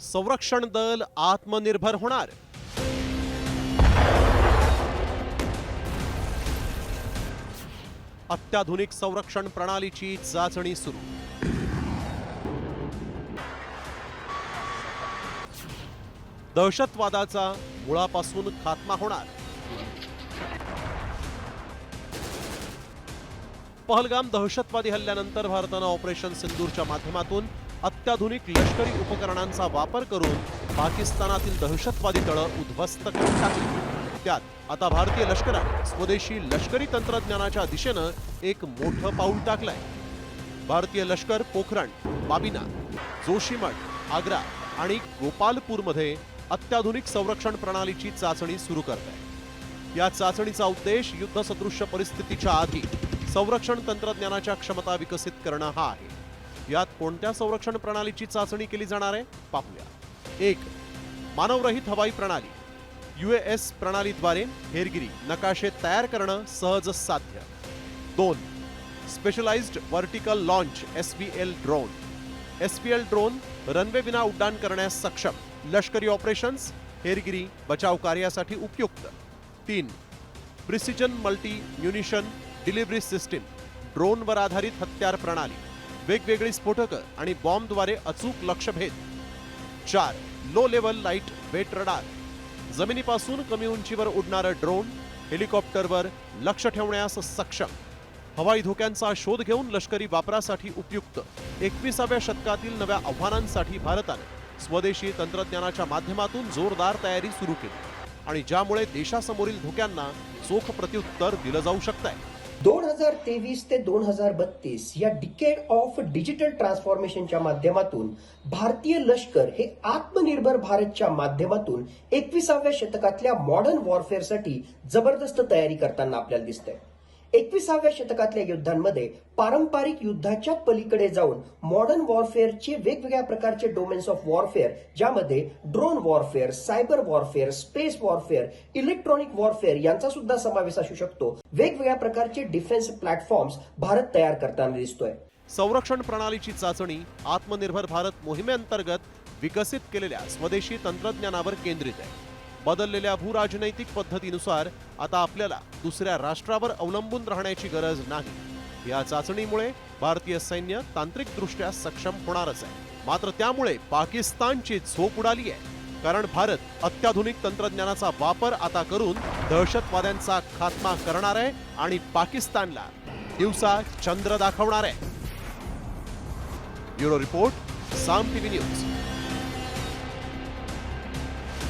संरक्षण दल आत्मनिर्भर होणार. अत्याधुनिक संरक्षण प्रणालीची चाचणी सुरू. दहशतवादाचा मुळापासून खात्मा होणार. पहलगाम दहशतवादी हल्ल्यानंतर भारतानं ऑपरेशन सिंदूरच्या माध्यमातून अत्याधुनिक लष्करी उपकरणांचा वापर करून पाकिस्तानातील दहशतवादी तळं उद्ध्वस्त करून टाकली. त्यात आता भारतीय लष्करात स्वदेशी लष्करी तंत्रज्ञानाच्या दिशेनं एक मोठं पाऊल टाकलंय. भारतीय लष्कर पोखरण बाबिना जोशीमठ आग्रा आणि गोपालपूरमध्ये अत्याधुनिक संरक्षण प्रणालीची चाचणी सुरू करत आहे या चाचणीचा उद्देश युद्धसदृश्य परिस्थितीच्या आधी संरक्षण तंत्रज्ञानाच्या क्षमता विकसित करणं हा आहे. यात कोणत्या संरक्षण प्रणालीची चाचणी केली जाणार आहे? पाहूया. एक मानवरहित हवाई प्रणाली. युएएस प्रणालीद्वारे हेरगिरी नकाशे तयार करणं सहज साध्य. दोन specialised vertical launch S B L drone S P L drone runway विना उड्डाण करण्यास सक्षम. लष्करी ऑपरेशन्स हेरगिरी बचाव कार्यासाठी उपयुक्त. तीन precision multi munition delivery system ड्रोनवर आधारित हत्यार प्रणाली. वेगवेगळी स्फोटकं आणि बॉम्बद्वारे अचूक लक्षभेद. चार low level light weight radar जमिनीपासून कमी उंचीवर उडणारं ड्रोन हेलिकॉप्टरवर लक्ष ठेवण्यास सक्षम. हवाई धोक्यांचा शोध घेऊन लष्करी वापरासाठी उपयुक्त. एकविसाव्या शतकातील नव्या आव्हानांसाठी भारतानं स्वदेशी तंत्रज्ञानाच्या माध्यमातून जोरदार तयारी सुरू केली. आणि ज्यामुळे देशासमोरील धोक्यांना चोख प्रत्युत्तर दिलं जाऊ शकतंय. दोन हजार तेवीस ते दोन हजार बत्तीस या डिकेड ऑफ डिजिटल ट्रान्सफॉर्मेशनच्या माध्यमातून भारतीय लष्कर हे आत्मनिर्भर भारतच्या माध्यमातून एकविसाव्या शतकातल्या मॉडर्न वॉरफेअरसाठी जबरदस्त तयारी करताना आपल्याला दिसतंय. एकविसाव्या शतकातल्या युद्धांमध्ये पारंपरिक युद्धाच्या पलीकडे जाऊन मॉडर्न वॉरफेअरचे वेगवेगळ्या प्रकारचे डोमेन्स ऑफ वॉरफेअर ज्यामध्ये drone warfare cyber warfare space warfare electronic warfare यांचा सुद्धा समावेश असू शकतो. वेगवेगळ्या प्रकारचे डिफेन्स प्लॅटफॉर्म्स भारत तयार करताना दिसतोय. संरक्षण प्रणालीची चाचणी आत्मनिर्भर भारत मोहिमेअंतर्गत विकसित केलेल्या स्वदेशी तंत्रज्ञानावर केंद्रित आहे. बदललेल्या भूराजनैतिक पद्धतीनुसार आता आपल्याला दुसऱ्या राष्ट्रावर अवलंबून राहण्याची गरज नाही. या चाचणीमुळे भारतीय सैन्य तांत्रिकदृष्ट्या सक्षम होणारच आहे. मात्र त्यामुळे पाकिस्तानची झोप उडाली आहे. कारण भारत अत्याधुनिक तंत्रज्ञानाचा वापर आता करून दहशतवाद्यांचा खात्मा करणार आहे आणि पाकिस्तानला दिवसा चंद्र दाखवणार आहे. Bureau report Saam TV news.